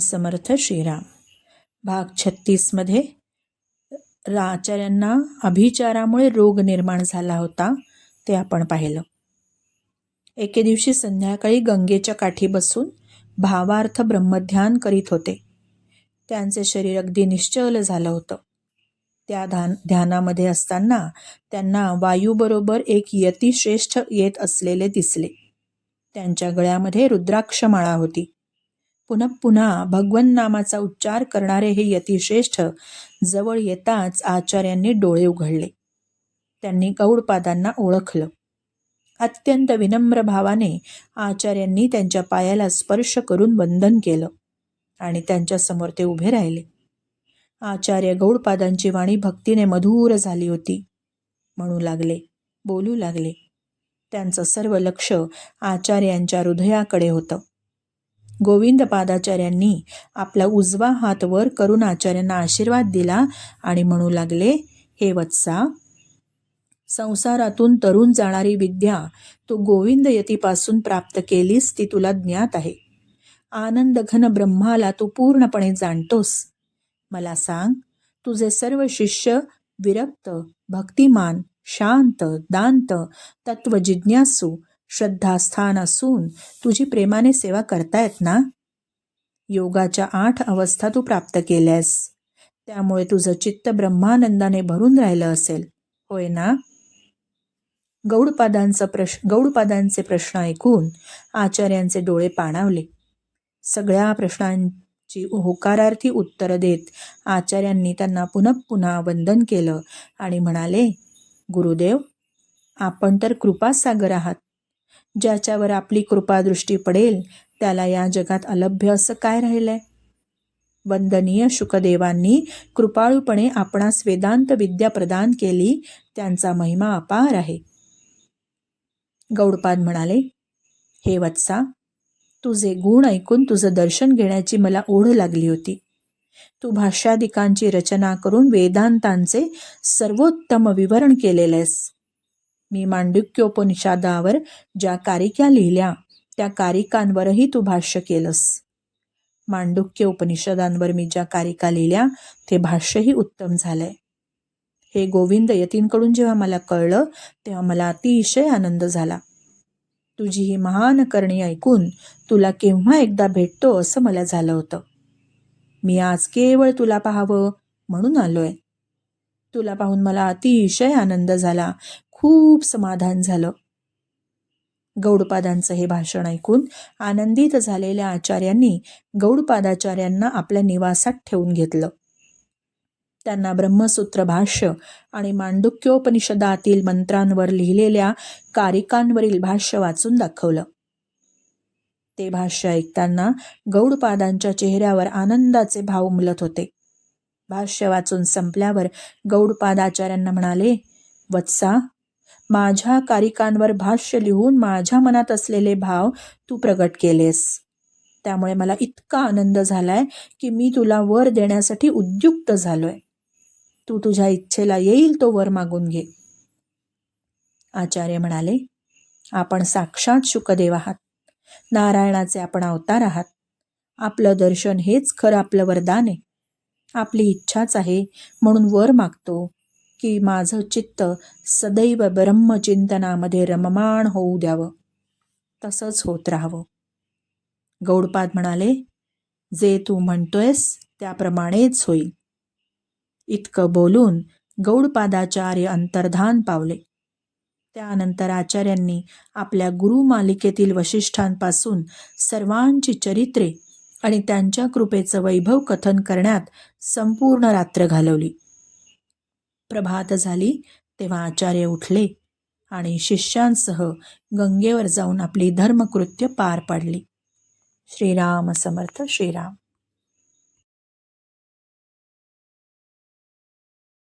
समर्थ श्रीराम. भाग छत्तीसमध्ये आचार्यांना अभिचारामुळे रोग निर्माण झाला होता ते आपण पाहिलं. एके दिवशी संध्याकाळी गंगेच्या काठी बसून भावार्थ ब्रह्मध्यान करीत होते. त्यांचे शरीर अगदी निश्चल झालं होतं. त्या ध्यान ध्यानामध्ये असताना त्यांना वायूबरोबर एक यतिश्रेष्ठ येत असलेले दिसले. त्यांच्या गळ्यामध्ये रुद्राक्षमाळा होती. पुन्हा पुन्हा भगवन नामाचा उच्चार करणारे हे यतिश्रेष्ठ जवळ येताच आचार्यांनी डोळे उघडले. त्यांनी गौडपादांना ओळखलं. अत्यंत विनम्र भावाने आचार्यांनी त्यांच्या पायाला स्पर्श करून वंदन केलं आणि त्यांच्यासमोर ते उभे राहिले. आचार्य गौडपादांची वाणी भक्तीने मधुर झाली होती. म्हणू लागले बोलू लागले. त्यांचं सर्व लक्ष आचार्यांच्या हृदयाकडे होतं. गोविंद पादाचार्यांनी आपला उजवा हात वर करून आचार्यांना आशीर्वाद दिला आणि म्हणू लागले हे वत्सा संसारातून तरुण जाणारी विद्या तू गोविंद यतीपासून प्राप्त केलीस ती तुला ज्ञात आहे. आनंद घन ब्रह्माला तू पूर्णपणे जाणतोस. मला सांग तुझे सर्व शिष्य विरक्त भक्तिमान शांत दांत तत्वजिज्ञासू श्रद्धास्थान असून तुझी प्रेमाने सेवा करतायत ना? योगाच्या आठ अवस्था तू प्राप्त केल्यास. त्यामुळे तुझं चित्त ब्रह्मानंदाने भरून राहिलं असेल. होय ना? गौडपादांचा प्रश गौडपादांचे प्रश्न ऐकून आचार्यांचे डोळे पाणावले. सगळ्या प्रश्नांची होकारार्थी उत्तरं देत आचार्यांनी त्यांना पुनः पुन्हा वंदन केलं आणि म्हणाले गुरुदेव आपण तर कृपासागर आहात. ज्याच्यावर आपली कृपादृष्टी पडेल त्याला या जगात अलभ्य असं काय राहिलंय? वंदनीय शुकदेवांनी कृपाळूपणे आपणास वेदांत विद्या प्रदान केली त्यांचा महिमा अपार आहे. गौडपाद म्हणाले हे वत्सा तुझे गुण ऐकून तुझं दर्शन घेण्याची मला ओढ लागली होती. तू भाष्यादिकांची रचना करून वेदांतांचे सर्वोत्तम विवरण केलेलेस मी मांडुक्योपनिषादावर ज्या कारिका लिहिल्या त्या कारिकांवरही तू भाष्य केलंस. मांडुक्य उपनिषदांवर मी ज्या कारिका लिहिल्या ते भाष्यही उत्तम झालंय हे गोविंद यतींकडून जेव्हा मला कळलं तेव्हा मला अतिशय आनंद झाला. तुझी ही महान करणी ऐकून तुला केव्हा एकदा भेटतो असं मला झालं होतं. मी आज केवळ तुला पाहावं म्हणून आलोय. तुला पाहून मला अतिशय आनंद झाला. खूप समाधान झालं. गौडपादांचं हे भाषण ऐकून आनंदित झालेल्या आचार्यांनी गौडपादाचार्यांना आपल्या निवासात ठेवून घेतलं. त्यांना ब्रह्मसूत्र भाष्य आणि मांडुक्योपनिषदातील मंत्रांवर लिहिलेल्या कारिकांवरील भाष्य वाचून दाखवलं. ते भाष्य ऐकताना गौडपादांच्या चेहऱ्यावर आनंदाचे भाव उमलत होते. भाष्य वाचून संपल्यावर गौडपादाचार्यांना म्हणाले वत्सा माझ्या कारिकांवर भाष्य लिहून माझ्या मनात असलेले भाव तू प्रगट केलेस. त्यामुळे मला इतका आनंद झालाय की मी तुला वर देण्यासाठी उद्युक्त झालोय. तू तुझ्या इच्छेला येईल तो वर मागून घे. आचार्य म्हणाले आपण साक्षात शुकदेव आहात. नारायणाचे आपण अवतार आहात. आपलं दर्शन हेच खरं आपलं वरदान आहे. आपली इच्छाच आहे म्हणून वर मागतो. की माझं चित्त सदैव ब्रह्मचिंतनामध्ये रममाण होऊ द्यावं. तसंच होत राहावं. गौडपाद म्हणाले जे तू म्हणतोयस त्याप्रमाणेच होईल. इतकं बोलून गौडपादाचार्य अंतर्धान पावले. त्यानंतर आचार्यांनी आपल्या गुरुमालिकेतील वशिष्ठांपासून सर्वांची चरित्रे आणि त्यांच्या कृपेचं वैभव कथन करण्यात संपूर्ण रात्र घालवली. प्रभात झाली तेव्हा आचार्य उठले आणि शिष्यांसह गंगेवर जाऊन आपली धर्मकृत्य पार पाडली. श्रीराम समर्थ श्रीराम.